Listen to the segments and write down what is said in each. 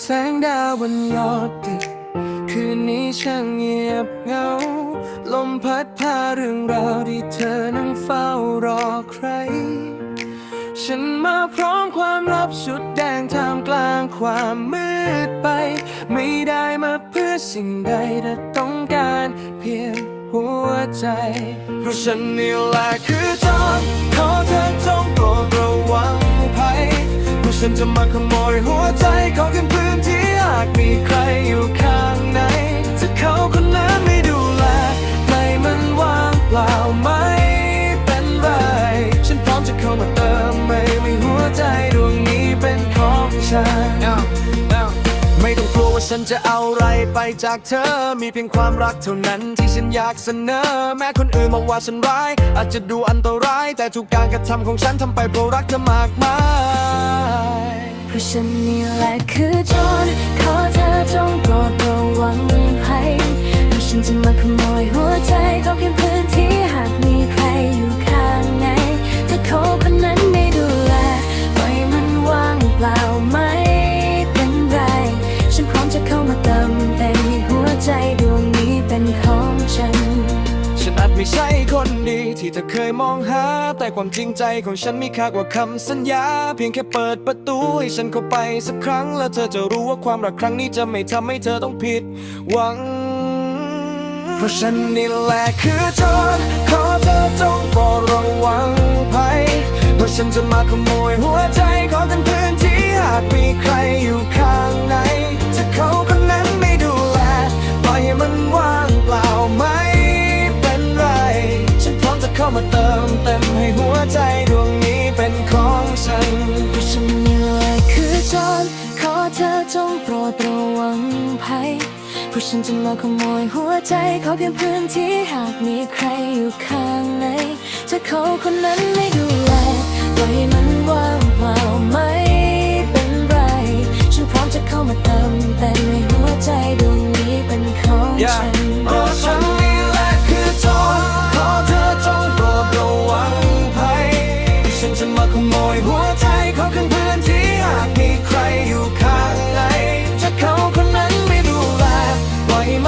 แสงดาวบนยอดตึก คืนนี้ช่างเงียบเหงา ลมพัดพาเรื่องราวที่เธอนั้นเฝ้ารอใคร ฉันมาพร้อมความลับชุดแดงท่ามกลางความมืดไป ไม่ได้มาเพื่อสิ่งใดแต่ต้องการเพียงหัวใจ เพราะฉันนี่แหละคือจอมขอเธอจงโปรดระ ฉันจะมาขโมยหัวใจของคนพื้นที่หากมีใครอยู่ข้างในถ้าเขา ฉันจะเอาอะไรไปจากเธอ มีเพียงความรักเท่านั้นที่ฉันอยากเสนอ แม้คนอื่นมองว่าฉันร้าย อาจจะดูอันตราย แต่ทุกการกระทำของฉันทำไปเพราะรักเธอมากมาย เพราะฉันนี่แหละคือโจรขอเธอจงโปรดระวังให้เพราะฉันจะมาขโมยหัว ไม่ใช่คนดีที่เธอเคยมองหา แต่ความจริงใจของฉันมีค่ากว่าคำสัญญา เพียงแค่เปิดประตูให้ฉันเข้าไปสักครั้ง แล้วเธอจะรู้ว่าความรักครั้งนี้จะไม่ทำให้เธอต้องผิดหวัง เพราะฉันนี่แหละคือโจร ผู้ฉันจะมาขโมยหัวใจเขาเพียงพื้นที่หากมีใครอยู่ข้างในถ้าเขาคนนั้นไม่ดูแลปล่อยมันว่างเปล่าไม่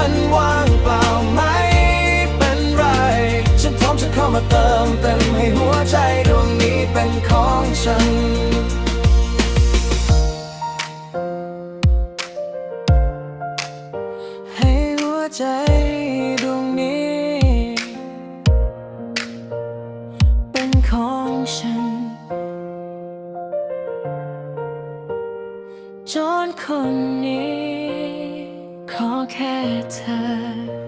มันว่างเปล่าไม่เป็นไร ฉันพร้อมจะเข้ามาเติมเต็มให้หัวใจดวงนี้เป็นของฉันให้หัวใจดวงนี้ เป็นของฉันจรคนนี้ ขอแค่เธอ